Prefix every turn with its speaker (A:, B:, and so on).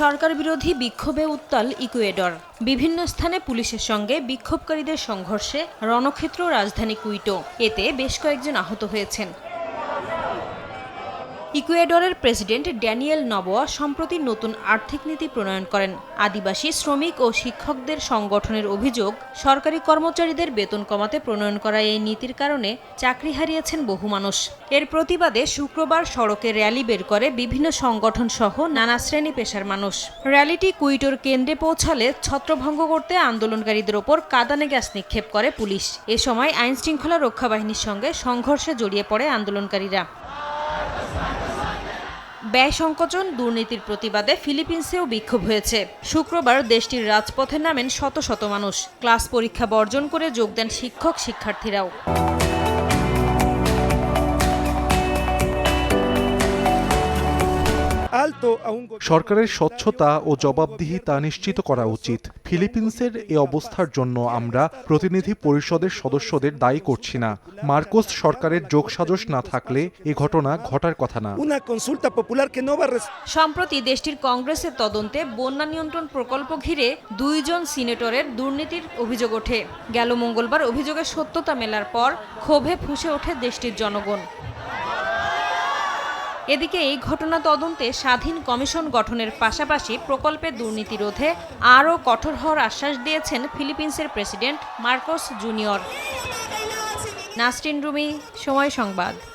A: সরকার বিরোধী বিক্ষোভে উত্তাল ইকুয়েডর। বিভিন্ন স্থানে পুলিশের সঙ্গে বিক্ষোভকারীদের সংঘর্ষে রণক্ষেত্র রাজধানী কুইটো। এতে বেশ কয়েকজন আহত হয়েছেন। ইকুয়েডরের প্রেসিডেন্ট ড্যানিয়েল নবোয়া সম্প্রতি নতুন আর্থিক নীতি প্রণয়ন করেন। আদিবাসী শ্রমিক ও শিক্ষকদের সংগঠনের অভিযোগ, সরকারি কর্মচারীদের বেতন কমাতে প্রণয়ন করা এই নীতির কারণে চাকরি হারিয়েছেন বহু মানুষ। এর প্রতিবাদে শুক্রবার সড়কে র্যালি বের করে বিভিন্ন সংগঠন সহ নানা শ্রেণি পেশার মানুষ। র্যালিটি কুইটোর কেন্দ্রে পৌঁছালে ছত্রভঙ্গ করতে আন্দোলনকারীদের ওপর কাদানে গ্যাস নিক্ষেপ করে পুলিশ। এ সময় আইনশৃঙ্খলা রক্ষা বাহিনীর সঙ্গে সংঘর্ষে জড়িয়ে পড়ে আন্দোলনকারীরা। ব্যয় সংকোচন দুর্নীতির প্রতিবাদে ফিলিপিন্সেও বিক্ষোভ হয়েছে। শুক্রবার দেশটির রাজপথে নামেন শত শত মানুষ। ক্লাস পরীক্ষা বর্জন করে যোগ দেন শিক্ষক শিক্ষার্থীরাও
B: সরকারের স্বচ্ছতা ও জবাবদিহিতা নিশ্চিত করা উচিত। ফিলিপিন্সের এ অবস্থার জন্য আমরা প্রতিনিধি পরিষদের সদস্যদের দায়ী করছি না। মার্কোস সরকারের যোগসাজশ না থাকলে এ ঘটনা ঘটার কথা না।
A: সম্প্রতি দেশটির কংগ্রেসের তদন্তে বন্যা নিয়ন্ত্রণ প্রকল্প ঘিরে দুইজন সিনেটরের দুর্নীতির অভিযোগ ওঠে। গেল মঙ্গলবার অভিযোগের সত্যতা মেলার পর ক্ষোভে ফুঁসে ওঠে দেশটির জনগণ। এদিকে এই ঘটনা তদন্তে স্বাধীন কমিশন গঠনের পাশাপাশি প্রকল্পে দুর্নীতি রোধে আরও কঠোর হওয়ার আশ্বাস দিয়েছেন ফিলিপিন্সের president Marcos junior. Nasrin Rumi, সময় সংবাদ।